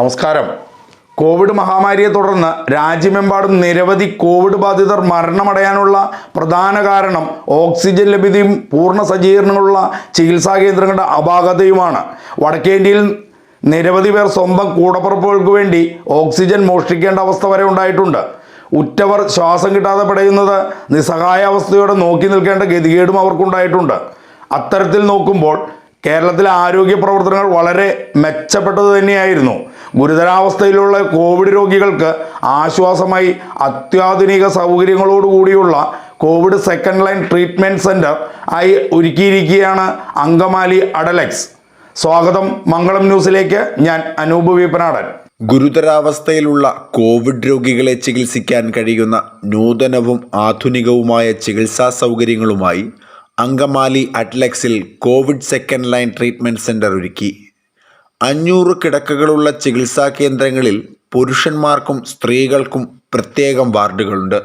നമസ്കാരം. കോവിഡ് മഹാമാരിയെ തുടർന്ന് രാജ്യമെമ്പാടും നിരവധി കോവിഡ് ബാധിതർ മരണമടയാനുള്ള പ്രധാന കാരണം ഓക്സിജൻ ലഭ്യതയും പൂർണ സജ്ജീകരണങ്ങളുള്ള ചികിത്സാ കേന്ദ്രങ്ങളുടെ അപാകതയുമാണ്. വടക്കേന്ത്യയിൽ നിരവധി പേർ സ്വന്തം കൂടപ്പുറപ്പുകൾക്ക് വേണ്ടി ഓക്സിജൻ മോഷ്ടിക്കേണ്ട അവസ്ഥ വരെ ഉണ്ടായിട്ടുണ്ട്. ഉറ്റവർ ശ്വാസം കിട്ടാതെ പടയുന്നത് നിസ്സഹായാവസ്ഥയോടെ നോക്കി നിൽക്കേണ്ട ഗതികേടും അവർക്കുണ്ടായിട്ടുണ്ട്. അത്തരത്തിൽ നോക്കുമ്പോൾ കേരളത്തിലെ ആരോഗ്യ പ്രവർത്തനങ്ങൾ വളരെ മെച്ചപ്പെട്ടത് തന്നെയായിരുന്നു. ഗുരുതരാവസ്ഥയിലുള്ള കോവിഡ് രോഗികൾക്ക് ആശ്വാസമായി അത്യാധുനിക സൗകര്യങ്ങളോടുകൂടിയുള്ള Covid second line treatment centre ആയി ഒരുക്കിയിരിക്കുകയാണ് അങ്കമാലി അഡലക്സ് സ്വാഗതം മംഗളം ന്യൂസിലേക്ക്. ഞാൻ അനൂപ് വീപ്പനാടൻ ഗുരുതരാവസ്ഥയിലുള്ള കോവിഡ് രോഗികളെ ചികിത്സിക്കാൻ കഴിയുന്ന നൂതനവും ആധുനികവുമായ ചികിത്സാ സൗകര്യങ്ങളുമായി Angamaly അറ്റ്ലക്സിൽ Covid second line treatment centre ഒരുക്കി. അഞ്ഞൂറ് കിടക്കകളുള്ള ചികിത്സാ കേന്ദ്രങ്ങളിൽ പുരുഷന്മാർക്കും സ്ത്രീകൾക്കും പ്രത്യേകം വാർഡുകളുണ്ട്.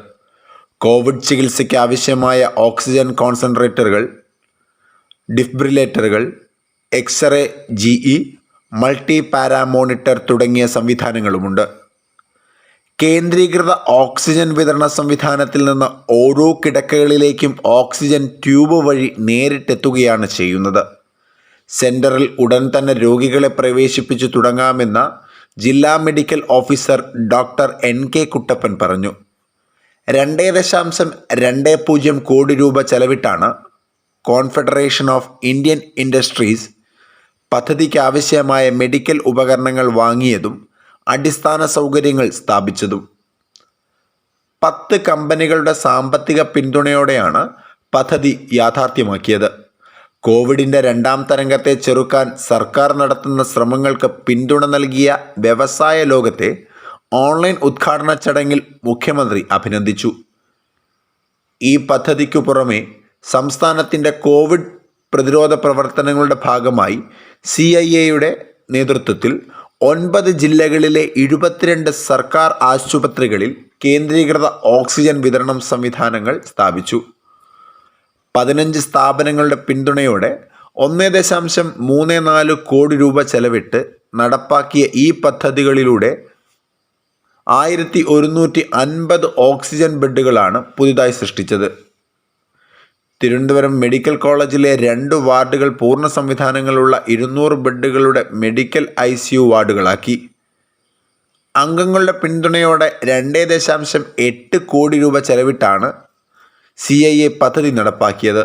കോവിഡ് ചികിത്സയ്ക്ക് ആവശ്യമായ ഓക്സിജൻ കോൺസെൻട്രേറ്ററുകൾ ഡിഫ്ബ്രിലേറ്ററുകൾ X ray G E multi paramonitor തുടങ്ങിയ സംവിധാനങ്ങളുമുണ്ട്. കേന്ദ്രീകൃത ഓക്സിജൻ വിതരണ സംവിധാനത്തിൽ നിന്ന് ഓരോ കിടക്കകളിലേക്കും ഓക്സിജൻ ട്യൂബ് വഴി നേരിട്ടെത്തുകയാണ് ചെയ്യുന്നത്. സെന്ററിൽ ഉടൻ തന്നെ രോഗികളെ പ്രവേശിപ്പിച്ചു തുടങ്ങാമെന്ന ജില്ലാ medical officer doctor N K Kuttappan പറഞ്ഞു. രണ്ടേ ദശാംശം രണ്ട് പൂജ്യം കോടി രൂപ ചെലവിട്ടാണ് കോൺഫെഡറേഷൻ ഓഫ് ഇന്ത്യൻ ഇൻഡസ്ട്രീസ് പദ്ധതിക്ക് ആവശ്യമായ മെഡിക്കൽ ഉപകരണങ്ങൾ വാങ്ങിയതും അടിസ്ഥാന സൗകര്യങ്ങൾ സ്ഥാപിച്ചതും. പത്ത് കമ്പനികളുടെ സാമ്പത്തിക പിന്തുണയോടെയാണ് പദ്ധതി യാഥാർത്ഥ്യമാക്കിയത്. കോവിഡിന്റെ രണ്ടാം തരംഗത്തെ ചെറുക്കാൻ സർക്കാർ നടത്തുന്ന ശ്രമങ്ങൾക്ക് പിന്തുണ നൽകിയ വ്യവസായ ലോകത്തെ ഓൺലൈൻ ഉദ്ഘാടന ചടങ്ങിൽ മുഖ്യമന്ത്രി അഭിനന്ദിച്ചു. ഈ പദ്ധതിക്കു പുറമെ സംസ്ഥാനത്തിന്റെ കോവിഡ് പ്രതിരോധ പ്രവർത്തനങ്ങളുടെ ഭാഗമായി സി ഐ എയുടെ നേതൃത്വത്തിൽ ഒൻപത് ജില്ലകളിലെ എഴുപത്തിരണ്ട് സർക്കാർ ആശുപത്രികളിൽ കേന്ദ്രീകൃത ഓക്സിജൻ വിതരണം സംവിധാനങ്ങൾ സ്ഥാപിച്ചു. പതിനഞ്ച് സ്ഥാപനങ്ങളുടെ പിന്തുണയോടെ ഒന്ന് ദശാംശം മൂന്ന് നാല് കോടി രൂപ ചെലവിട്ട് നടപ്പാക്കിയ ഈ പദ്ധതികളിലൂടെ ആയിരത്തി ഒരുന്നൂറ്റി അൻപത് ഓക്സിജൻ ബെഡുകളാണ് പുതുതായി സൃഷ്ടിച്ചത്. തിരുവനന്തപുരം മെഡിക്കൽ കോളേജിലെ രണ്ട് വാർഡുകൾ പൂർണ സംവിധാനങ്ങളുള്ള ഇരുന്നൂറ് ബെഡുകളുടെ മെഡിക്കൽ ഐ സി യു വാർഡുകളാക്കി. അംഗങ്ങളുടെ പിന്തുണയോടെ രണ്ടേ ദശാംശം എട്ട് കോടി രൂപ ചെലവിട്ടാണ് സി ഐ എ പദ്ധതി നടപ്പാക്കിയത്.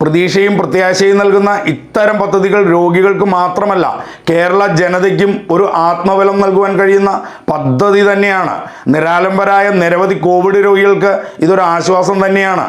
പ്രതീക്ഷയും പ്രത്യാശയും നൽകുന്ന ഇത്തരം പദ്ധതികൾ രോഗികൾക്ക് മാത്രമല്ല കേരള ജനതയ്ക്കും ഒരു ആത്മബലം നൽകുവാൻ കഴിയുന്ന പദ്ധതി തന്നെയാണ്. നിരാലംബരായ നിരവധി കോവിഡ് രോഗികൾക്ക് ഇതൊരു ആശ്വാസം തന്നെയാണ്.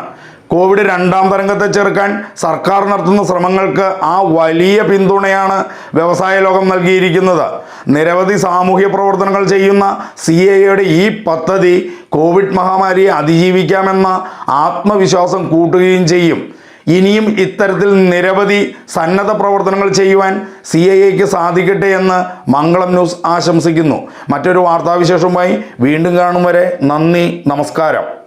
കോവിഡ് രണ്ടാം തരംഗത്തെ ചെറുക്കാൻ സർക്കാർ നടത്തുന്ന ശ്രമങ്ങൾക്ക് ആ വലിയ പിന്തുണയാണ് വ്യവസായ ലോകം നൽകിയിരിക്കുന്നത്. നിരവധി സാമൂഹ്യ പ്രവർത്തനങ്ങൾ ചെയ്യുന്ന സി എയുടെ ഈ പദ്ധതി കോവിഡ് മഹാമാരിയെ അതിജീവിക്കാമെന്ന ആത്മവിശ്വാസം കൂട്ടുകയും ചെയ്യും. ഇനിയും ഇത്തരത്തിൽ നിരവധി സന്നദ്ധ പ്രവർത്തനങ്ങൾ ചെയ്യുവാൻ സി ഐ എക്ക് സാധിക്കട്ടെ എന്ന് മംഗളം ന്യൂസ് ആശംസിക്കുന്നു. മറ്റൊരു വാർത്താവിശേഷവുമായി വീണ്ടും കാണും വരെ നന്ദി നമസ്കാരം.